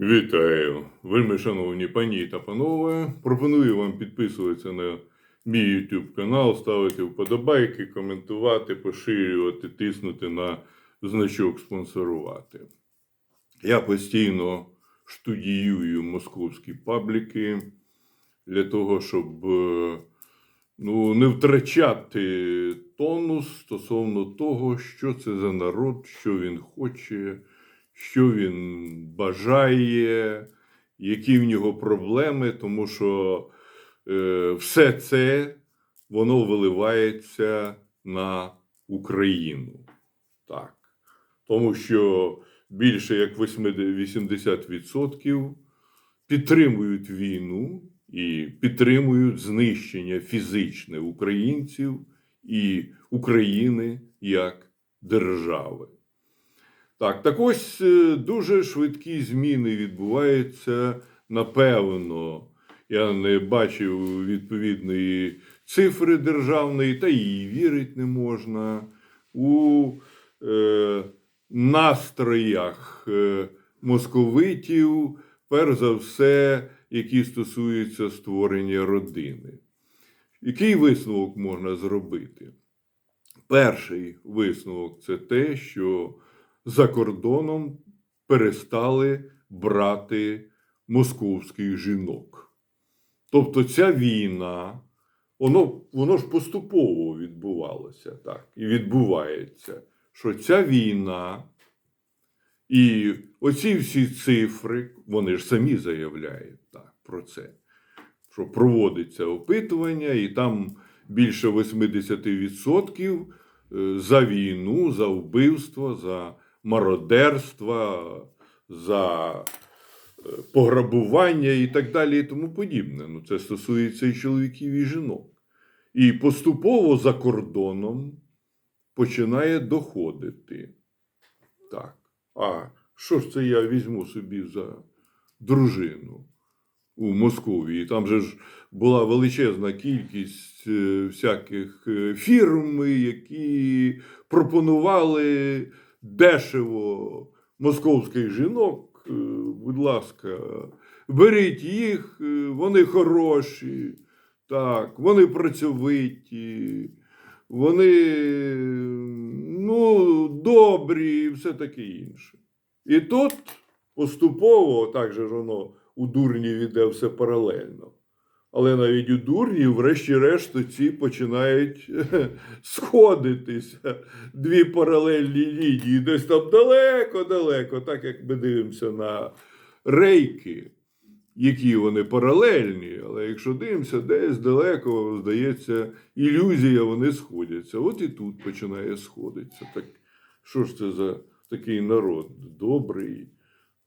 Вітаю, вельми шановні пані та панове. Пропоную вам підписуватися на мій YouTube канал, ставити вподобайки, коментувати, поширювати, тиснути на значок спонсорувати. Я постійно штудіюю московські пабліки для того, щоб е, ну, не втрачати тонус стосовно того, що це за народ, що він хоче, що він бажає, які в нього проблеми, тому що е, все це воно виливається на Україну. Так. Тому що більше як 80 80% підтримують війну і підтримують знищення фізичне українців і України як держави. Так, так ось е, дуже швидкі зміни відбуваються. Напевно, я не бачив відповідної цифри державної, та їй вірити не можна. У е, настроях е, московитів, перш за все, які стосуються створення родини. Який висновок можна зробити? Перший висновок це те, що за кордоном перестали брати московських жінок. Тобто ця війна, воно, воно ж поступово відбувалося так, і відбувається, що ця війна і оці всі цифри, вони ж самі заявляють так, про це, що проводиться опитування, і там більше 80% е, за війну, за вбивство, за мародерство, за е, пограбування і так далі, і тому подібне. Ну, це стосується і чоловіків, і жінок. І поступово за кордоном починає доходити. Так. А що ж це я візьму собі за дружину у Московії? Там же ж була величезна кількість е, всяких е, фірм, які пропонували дешево московських жінок. Е, Будь ласка, беріть їх, е, вони хороші, так, вони працьовиті, вони ну, добрі і все таке інше. І тут поступово, так же ж воно у дурнів іде все паралельно. Але навіть у дурнів, врешті-решт, ці починають сходитися. Дві паралельні лінії, десь там далеко-далеко, так як ми дивимося на рейки, які вони паралельні. Але якщо дивимося, десь далеко, здається, ілюзія, вони сходяться. От і тут починає сходитися. Так, що ж це за такий народ? Добрий,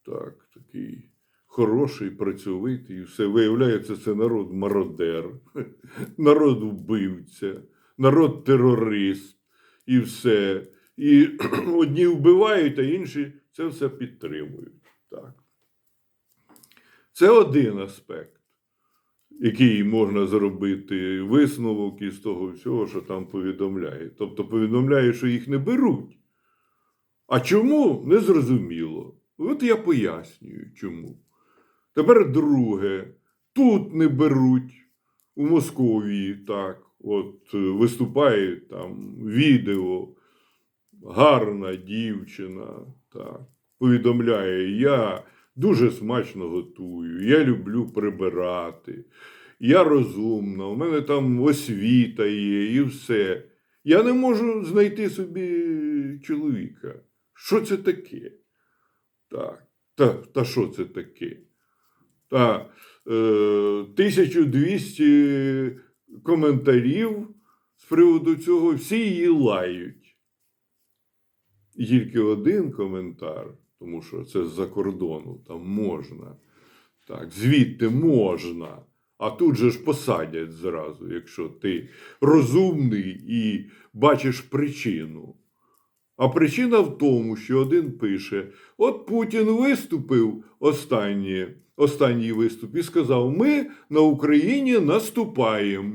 так, такий хороший, працьовитий, і все. Виявляється, це народ мародер, народ вбивця, народ терорист і все. І одні вбивають, а інші це все підтримують. Так. Це один аспект, який можна зробити висновок із того всього, що там повідомляє. Тобто повідомляє, що їх не беруть. А чому не зрозуміло. От я пояснюю, чому. Тепер друге. Тут не беруть у Московії так. От е, виступає там відео, гарна дівчина, так, повідомляє, я дуже смачно готую, я люблю прибирати, я розумна, у мене там освіта є і все. Я не можу знайти собі чоловіка. Що це таке? Так, та, та що це таке? Та е, 1200 коментарів з приводу цього, всі її лають. Тільки один коментар, тому що це з-за кордону, там можна. Так, звідти можна. А тут же ж посадять зразу, якщо ти розумний і бачиш причину. А причина в тому, що один пише: от Путін виступив останнє, останній виступ і сказав: ми на Україні наступаємо.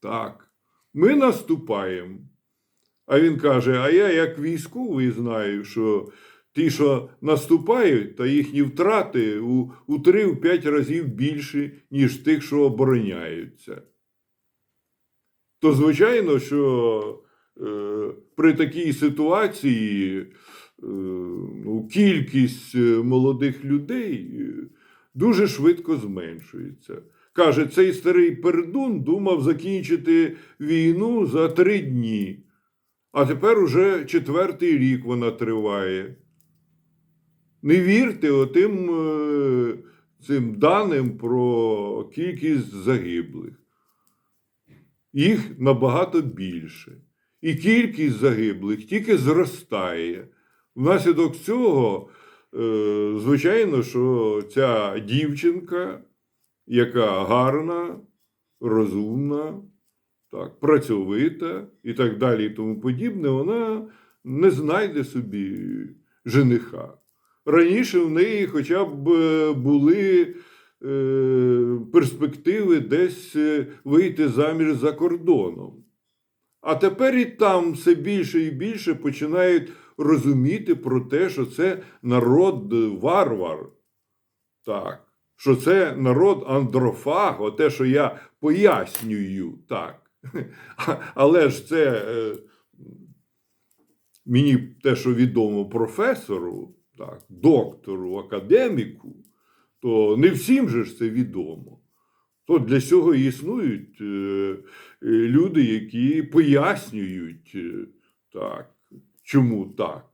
Так, ми наступаємо. А він каже: А я, як військовий, знаю, що ті, що наступають, та їхні втрати у, у 3-5 разів більші, ніж тих, що обороняються. То звичайно, що при такій ситуації е, ну, кількість е, молодих людей е, дуже швидко зменшується. Каже, цей старий пердун думав закінчити війну за три дні, а тепер уже четвертий рік вона триває. Не вірте отим е, цим даним про кількість загиблих. Їх набагато більше. І кількість загиблих тільки зростає. Внаслідок цього, е, звичайно, що ця дівчинка, яка гарна, розумна, так, працьовита і так далі, і тому подібне, вона не знайде собі жениха. Раніше в неї хоча б е, були е, перспективи десь вийти заміж за кордоном. А тепер і там все більше і більше починають розуміти про те, що це народ варвар. Так, що це народ андрофаг, оте, що я пояснюю, так. Але ж це е, мені те, що відомо професору, так, доктору, академіку, то не всім же ж це відомо. То для цього існують е, е, люди, які пояснюють, е, так, чому так.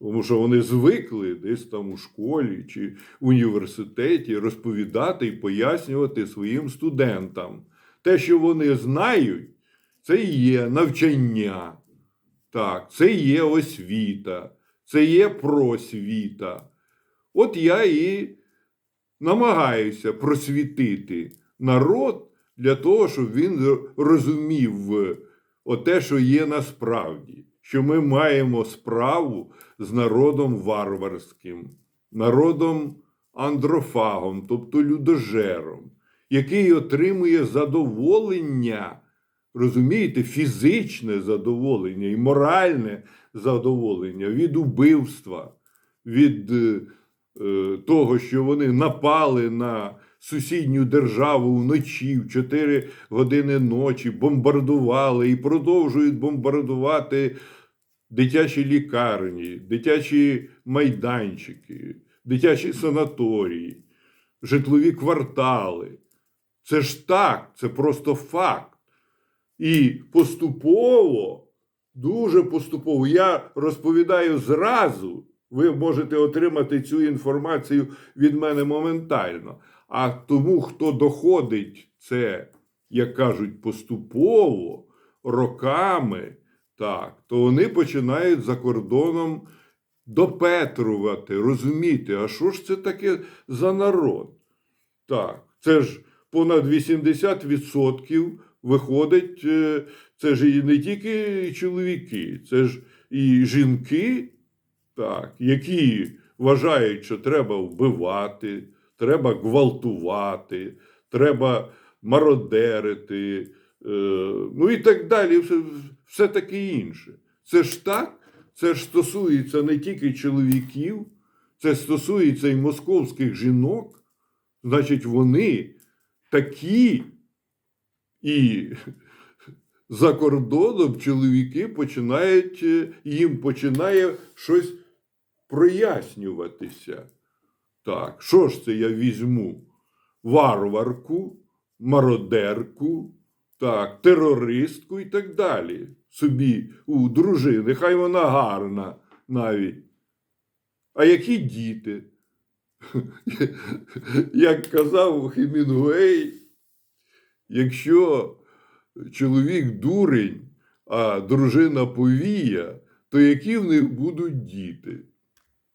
Тому що вони звикли десь там у школі чи університеті розповідати і пояснювати своїм студентам. Те, що вони знають, це є навчання. Так, це є освіта, це є просвіта. От я і намагаюся просвітити народ для того, щоб він розумів те, що є насправді, що ми маємо справу з народом варварським, народом андрофагом, тобто людожером, який отримує задоволення, розумієте, фізичне задоволення і моральне задоволення від убивства, від е, е, того, що вони напали на сусідню державу вночі, в 4 години ночі, бомбардували і продовжують бомбардувати дитячі лікарні, дитячі майданчики, дитячі санаторії, житлові квартали. Це ж так, це просто факт. І поступово, дуже поступово, я розповідаю зразу, ви можете отримати цю інформацію від мене моментально. А тому, хто доходить це, як кажуть, поступово, роками, так, то вони починають за кордоном допетрувати, розуміти, а що ж це таке за народ? Так, це ж понад 80% виходить, е, це ж і не тільки чоловіки, це ж і жінки, так, які вважають, що треба вбивати, треба гвалтувати, треба мародерити, е, ну і так далі, все, все таке інше. Це ж так, це ж стосується не тільки чоловіків, це стосується і московських жінок. Значить, вони такі і за кордоном чоловіки починають, е, їм починає щось прояснюватися. Так, що ж це я візьму? Варварку, мародерку, так, терористку і так далі. Собі у дружини, хай вона гарна навіть. А які діти? Як казав Хемінгуей, якщо чоловік дурень, а дружина повія, то які в них будуть діти?